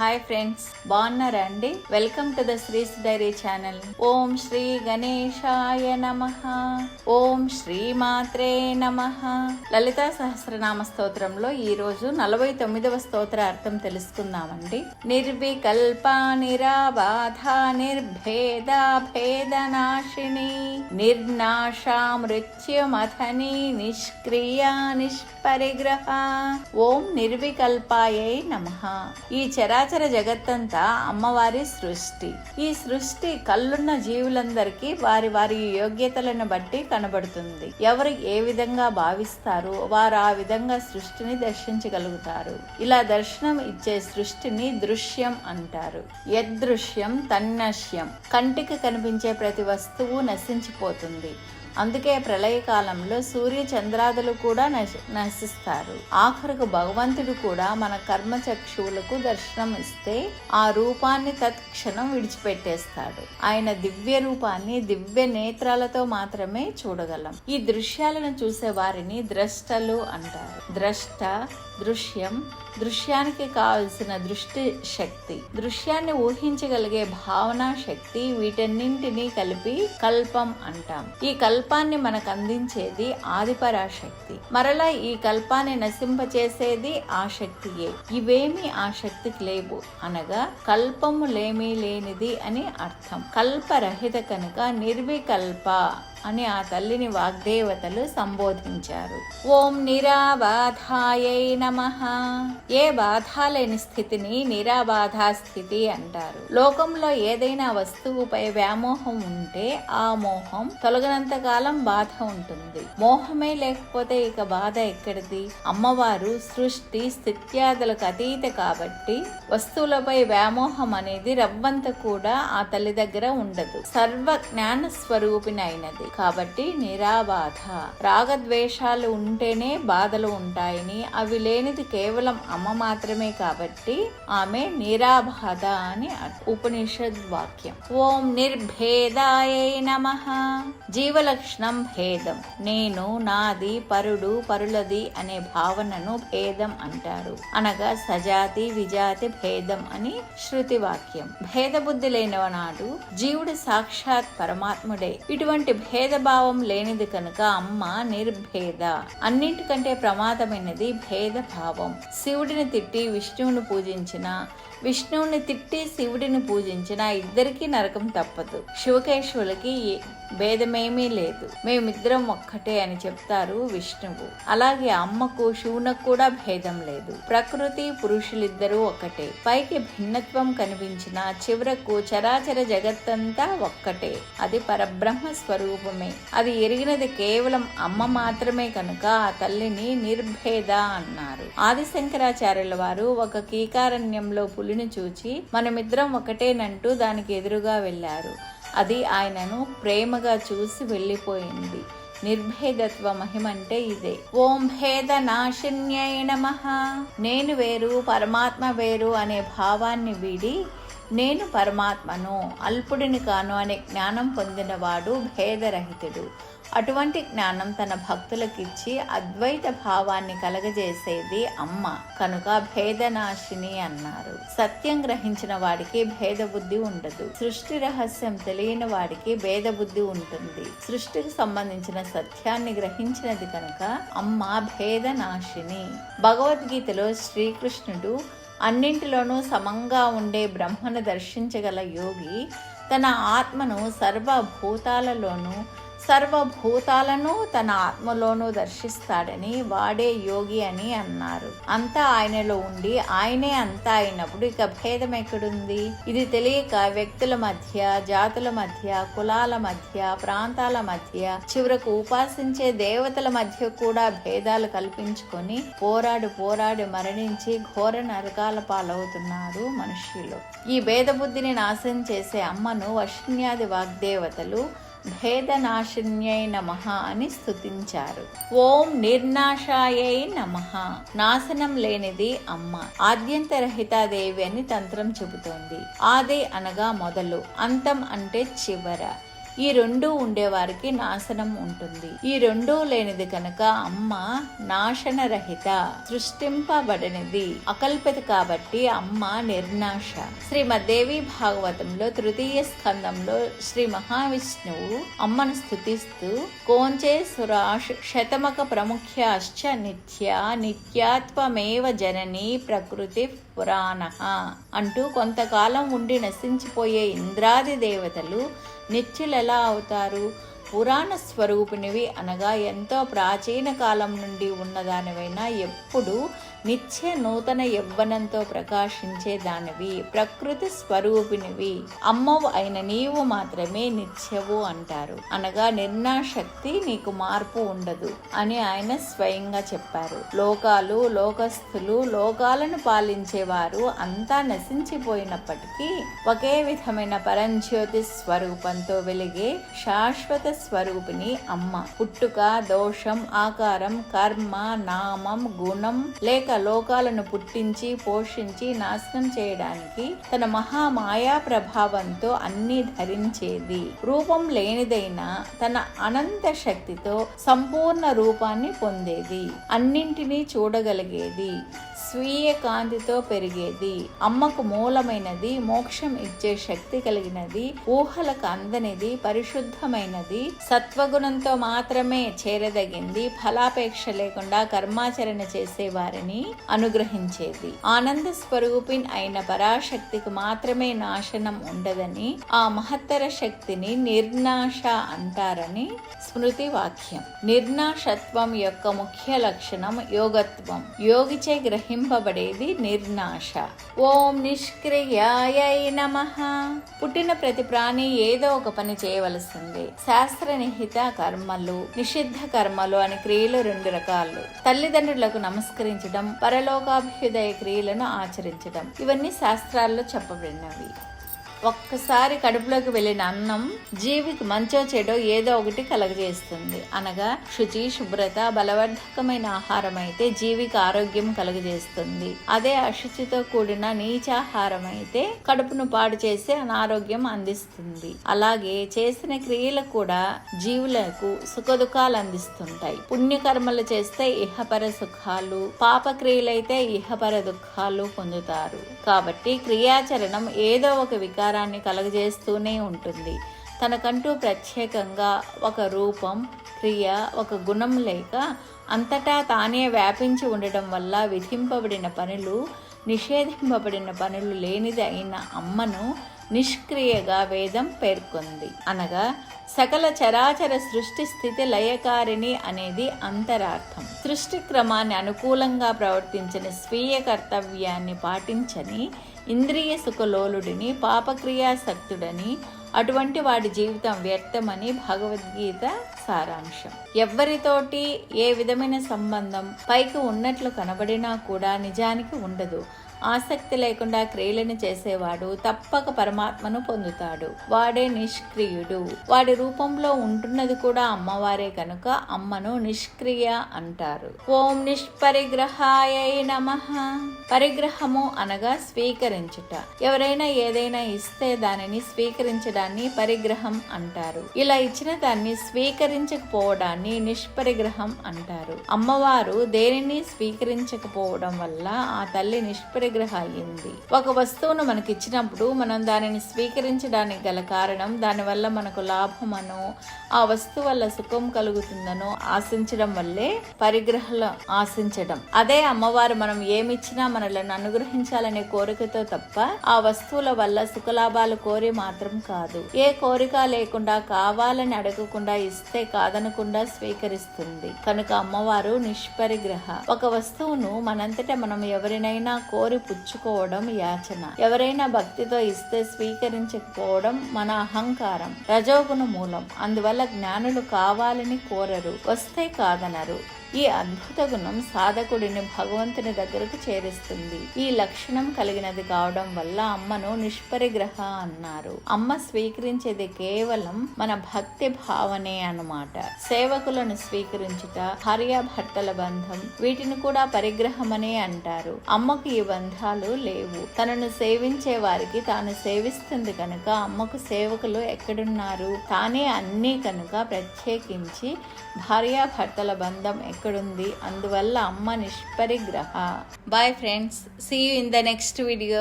Hi friends బాగున్నారా అండి? Welcome to the Sri's diary channel. ఓం శ్రీ గణేశాయ నమ. ఓం శ్రీ మాత్రే నమ. లలితా సహస్రనామ స్తోత్రంలో ఈ రోజు నలభై తొమ్మిదవ స్తోత్ర అర్థం తెలుసుకుందామండి. నిర్వికల్ప నిరాబాధ నిర్భేద భేదనాశిని నిర్నాశ మృత్యుమథని నిష్క్రియ నిష్పరిగ్రహ. ఓం నిర్వికల్పాయే నమ. ఈ చరా చరాచర జగత్తంతా అమ్మవారి సృష్టి. ఈ సృష్టి కళ్ళున్న జీవులందరికీ వారి వారి యోగ్యతలను బట్టి కనబడుతుంది. ఎవరు ఏ విధంగా భావిస్తారో వారు ఆ విధంగా సృష్టిని దర్శించగలుగుతారు. ఇలా దర్శనం ఇచ్చే సృష్టిని దృశ్యం అంటారు. యదృశ్యం తన్నశ్యం. కంటికి కనిపించే ప్రతి వస్తువు నశించిపోతుంది. అందుకే ప్రళయకాలంలో సూర్య చంద్రాదులు కూడా నశ- నశిస్తారు. ఆఖరుకు భగవంతుడు కూడా మన కర్మ చక్షువులకు దర్శనం ఇస్తే ఆ రూపాన్ని తత్క్షణం విడిచిపెట్టేస్తాడు. ఆయన దివ్య రూపాన్ని దివ్య నేత్రాలతో మాత్రమే చూడగలం. ఈ దృశ్యాలను చూసే వారిని ద్రష్టలు అంటారు. ద్రష్ట దృశ్యం. దృశ్యానికి కావలసిన దృష్టి శక్తి. దృశ్యాన్ని ఊహించగలిగే భావన శక్తి వీటన్నింటినీ కలిపి కల్పం అంటాం. ఈ కల్పాన్ని మనకు అందించేది ఆదిపరాశక్తి. మరలా ఈ కల్పాన్ని నశింపచేసేది ఆ శక్తియే. ఇవేమి ఆ శక్తికి లేవు. అనగా కల్పము లేమీ లేనిది అని అర్థం. కల్పరహిత కనుక నిర్వికల్ప అని ఆ తల్లిని వాగ్దేవతలు సంబోధించారు. ఓం నిరాబాధాయై నమ. ఏ బాధ లేని స్థితిని నిరాబాధా స్థితి అంటారు. లోకంలో ఏదైనా వస్తువుపై వ్యామోహం ఉంటే ఆ మోహం తొలగనంత కాలం బాధ ఉంటుంది. మోహమే లేకపోతే ఇక బాధ ఎక్కడిది? అమ్మవారు సృష్టి స్థిత్యాదులకు అతీత కాబట్టి వస్తువులపై వ్యామోహం అనేది రవ్వంత కూడా ఆ తల్లి దగ్గర ఉండదు. సర్వ జ్ఞాన స్వరూపిణైనది కాబట్టి నిరాబాధ. రాగద్వేషాలు ఉంటేనే బాధలు ఉంటాయని అవి లేనిది కేవలం అమ్మ మాత్రమే కాబట్టి ఆమె నిరాబాధ అని ఉపనిషద్ వాక్యం. ఓం నిర్భేదాయ నమ. జీవలక్షణం భేదం. నేను నాది పరుడు పరులది అనే భావనను భేదం అంటారు. అనగా సజాతి విజాతి భేదం అని శృతి వాక్యం. భేద బుద్ధి లేనివనాడు జీవుడు సాక్షాత్ పరమాత్ముడే. ఇటువంటి భేదభావం లేనిది కనుక అమ్మ నిర్భేద. అన్నింటికంటే ప్రమాదమైనది భేద భావం శివుడిని తిట్టి విష్ణువుని పూజించిన విష్ణువుని తిట్టి శివుడిని పూజించిన ఇద్దరికీ నరకం తప్పదు. శివకేశవులకి భేదమేమీ లేదు. మేమిద్దరం ఒక్కటే అని చెప్తారు విష్ణువు. అలాగే అమ్మకు శివునకు కూడా భేదం లేదు. ప్రకృతి పురుషులిద్దరూ ఒక్కటే. పైకి భిన్నత్వం కనిపించిన చివరకు చరాచర జగత్తంతా ఒక్కటే. అది పరబ్రహ్మ స్వరూపమే. అది ఎరిగినది కేవలం అమ్మ మాత్రమే కనుక ఆ తల్లిని నిర్భేద అన్నారు. ఆదిశంకరాచార్యుల వారు ఒక కీకారణ్యంలో పులిని చూచి మనమిద్దరం ఒకటేనంటూ దానికి ఎదురుగా వెళ్ళారు. అది ఆయనను ప్రేమగా చూసి వెళ్ళిపోయింది. నిర్భేదత్వ మహిమంటే ఇదే. ఓం భేద నాశిన్యై నమ. నేను వేరు పరమాత్మ వేరు అనే భావాన్ని వీడి నేను పరమాత్మను అల్పుడిని కాను అనే జ్ఞానం పొందినవాడు భేదరహితుడు. అటువంటి జ్ఞానం తన భక్తులకిచ్చి అద్వైత భావాన్ని కలగజేసేది అమ్మ. కనుక భేదనాశిని అన్నారు. సత్యం గ్రహించిన వాడికి భేద బుద్ధి ఉండదు. సృష్టి రహస్యం తెలియని వాడికి భేద బుద్ధి ఉంటుంది. సృష్టికి సంబంధించిన సత్యాన్ని గ్రహించినది కనుక అమ్మ భేదనాశిని. భగవద్గీతలో శ్రీకృష్ణుడు అన్నింటిలోనూ సమంగా ఉండే బ్రహ్మను దర్శించగల యోగి తన ఆత్మను సర్వభూతాలలోనూ సర్వభూతాలను తన ఆత్మలోనూ దర్శిస్తాడని వాడే యోగి అని అన్నారు. అంతా ఆయనలో ఉండి ఆయనే అంతా అయినప్పుడు ఇక భేదం ఎక్కడుంది? ఇది తెలియక వ్యక్తుల మధ్య జాతుల మధ్య కులాల మధ్య ప్రాంతాల మధ్య చివరకు ఉపాసించే దేవతల మధ్య కూడా భేదాలు కల్పించుకొని పోరాడు పోరాడి మరణించి ఘోర నరకాల పాలవుతున్నారు మనుష్యులు. ఈ భేద బుద్ధిని నాశనం చేసే అమ్మను వశిన్యాది వాగ్దేవతలు భేదనాశిన్యై నమ అని స్తుతించారు. ఓం నిర్నాశాయై నమ. నాశనం లేనిది అమ్మ. ఆద్యంతరహితాదేవి అని తంత్రం చెబుతోంది. ఆది అనగా మొదలు. అంతం అంటే చివర. ఈ రెండు ఉండేవారికి నాశనం ఉంటుంది. ఈ రెండూ లేనిది కనుక అమ్మ నాశనరహిత సృష్టింపబడినది అకల్పిత కాబట్టి అమ్మ నిర్నాశ. శ్రీమద్దేవి భాగవతంలో తృతీయ స్కందంలో శ్రీ మహావిష్ణువు అమ్మను స్థుతిస్తూ కోంచే సురాష్ శతమక ప్రముఖ్యాశ్చ నిత్య నిత్యాత్వమేవ జనని ప్రకృతి పురాణ అంటూ కొంతకాలం ఉండి నశించిపోయే ఇంద్రాది దేవతలు నిత్యులెలా అవుతారు. పురాణ స్వరూపినివి అనగా ఎంతో ప్రాచీన కాలం నుండి ఉన్నదానివైనా ఎప్పుడు నిత్య నూతన యవ్వనంతో ప్రకాశించే దానివి ప్రకృతి స్వరూపినివి. అమ్మవు అయిన నీవు మాత్రమే నిత్యవు అంటారు. అనగా నిర్ణాశక్తి నీకు మార్పు ఉండదు అని ఆయన స్వయంగా చెప్పారు. లోకాలు లోకస్థులు లోకాలను పాలించేవారు అంతా నశించిపోయినప్పటికీ ఒకే విధమైన పరంజ్యోతి స్వరూపంతో వెలిగే శాశ్వత స్వరూపిణి అమ్మ. పుట్టుక దోషం ఆకారం కర్మ నామం గుణం లేక లోకాలను పుట్టించి పోషించి నాశనం చేయడానికి తన మహామాయా ప్రభావంతో అన్ని ధరించేది. రూపం లేనిదైనా తన అనంత శక్తితో సంపూర్ణ రూపాన్ని పొందేది. అన్నింటినీ చూడగలిగేది. స్వీయ కాంతితో పెరిగేది. అమ్మకు మూలమైనది మోక్షం ఇచ్చే శక్తి కలిగినది ఊహలకు అందనిది పరిశుద్ధమైనది సత్వగుణంతో మాత్రమే చేరదగింది ఫలాపేక్ష లేకుండా కర్మాచరణ చేసే వారిని అనుగ్రహించేది. ఆనంద స్వరూపిన్ అయిన పరాశక్తికి మాత్రమే నాశనం ఉండదని ఆ మహత్తర శక్తిని నిర్నాశ అంటారని స్మృతి వాక్యం. నిర్నాశత్వం యొక్క ముఖ్య లక్షణం యోగత్వం. యోగిచే గ్రహింపబడేది నిర్నాశ. ఓం నిష్క్రియాయై నమ. పుట్టిన ప్రతి ప్రాణి ఏదో ఒక పని చేయవలసింది. శాస్త్ర నిహిత కర్మలు నిషిద్ధ కర్మలు అని క్రియలు రెండు రకాలు. తల్లిదండ్రులకు నమస్కరించడం పరలోకాభ్యుదయ క్రియలను ఆచరించడం. ఇవన్నీ శాస్త్రాల్లో చెప్పబడినవి. ఒక్కసారి కడుపులోకి వెళ్ళిన అన్నం జీవికి మంచో చెడో ఏదో ఒకటి కలగజేస్తుంది. అనగా శుచి శుభ్రత బలవర్ధకమైన ఆహారం అయితే జీవికి ఆరోగ్యం కలుగజేస్తుంది. అదే అశుచితో కూడిన నీచాహారం అయితే కడుపును పాడు చేసి అనారోగ్యం అందిస్తుంది. అలాగే చేసిన క్రియలు కూడా జీవులకు సుఖదుఖాలు అందిస్తుంటాయి. పుణ్యకర్మలు చేస్తే ఇహపర సుఖాలు పాప క్రియలైతే ఇహపర దుఃఖాలు పొందుతారు. కాబట్టి క్రియాచరణం ఏదో ఒక వికారం ఆకారాన్ని కలగజేస్తూనే ఉంటుంది. తనకంటూ ప్రత్యేకంగా ఒక రూపం క్రియ ఒక గుణం లేక అంతటా తానే వ్యాపించి ఉండటం వల్ల విధింపబడిన పనులు నిషేధింపబడిన పనులు లేనిది అయిన అమ్మను నిష్క్రియగా వేదం పేర్కొంది. అనగా సకల చరాచర సృష్టి స్థితి లయకారిణి అనేది అంతరార్థం. సృష్టి క్రమాన్ని అనుకూలంగా ప్రవర్తించిన స్వీయ కర్తవ్యాన్ని పాటించని ఇంద్రియ సుఖలోలుడిని పాపక్రియాసక్తుడని అటువంటి వాడి జీవితం వ్యర్థమని భగవద్గీత సారాంశం. ఎవ్వరితోటి ఏ విధమైన సంబంధం పైకి ఉన్నట్లు కనబడినా కూడా నిజానికి ఉండదు. ఆసక్తి లేకుండా క్రియలను చేసేవాడు తప్పక పరమాత్మను పొందుతాడు. వాడే నిష్క్రియుడు. వాడి రూపంలో ఉంటున్నది కూడా అమ్మవారే కనుక అమ్మను నిష్క్రియ అంటారు. ఓం నిష్పరిగ్రహాయ నమ. పరిగ్రహము అనగా స్వీకరించుట. ఎవరైనా ఏదైనా ఇస్తే దానిని స్వీకరించడాన్ని పరిగ్రహం అంటారు. ఇలా ఇచ్చిన దాన్ని స్వీకరించకపోవడాన్ని నిష్పరిగ్రహం అంటారు. అమ్మవారు దేనిని స్వీకరించకపోవడం వల్ల ఆ తల్లి నిష్పరి విగ్రహ అయ్యింది ఒక వస్తువును మనకి ఇచ్చినప్పుడు మనం దానిని స్వీకరించడానికి గల కారణం దానివల్ల మనకు లాభమనో ఆ వస్తువు వల్ల సుఖం కలుగుతుందనో ఆశించడం వల్లే పరిగ్రహలు ఆశించడం. అదే అమ్మవారు మనం ఏమిచ్చినా మనలను అనుగ్రహించాలనే కోరికతో తప్ప ఆ వస్తువుల వల్ల సుఖలాభాలు కోరి మాత్రం కాదు. ఏ కోరిక లేకుండా కావాలని అడగకుండా ఇస్తే కాదనకుండా స్వీకరిస్తుంది. కనుక అమ్మవారు నిష్పరిగ్రహ. ఒక వస్తువును మనంతటా మనం ఎవరినైనా కోరి పుచ్చుకోవడం యాచన. ఎవరైనా భక్తితో ఇస్తే స్వీకరించకపోవడం మన అహంకారం రజోగుణ మూలం. అందువల్ల జ్ఞానులు కావాలని కోరరు వస్తే కాదనరు. ఈ అద్భుత గుణం సాధకుడిని భగవంతుని దగ్గరకు చేరుస్తుంది. ఈ లక్షణం కలిగినది కావడం వల్ల అమ్మను నిష్పరిగ్రహ అన్నారు. అమ్మ స్వీకరించేది కేవలం మన భక్తి భావనే అనమాట సేవకులను స్వీకరించుట భార్యాభర్తల బంధం వీటిని కూడా పరిగ్రహమనే అంటారు. అమ్మకు ఈ బంధాలు లేవు. తనను సేవించే వారికి తాను సేవిస్తుంది కనుక అమ్మకు సేవకులు ఎక్కడున్నారు? తానే అన్నీ కనుక ప్రత్యేకించి భార్యాభర్తల బంధం ఎక్కడుంది? అందువల్ల అమ్మ నిష్పరిగ్రహ. Bye friends see you in the next video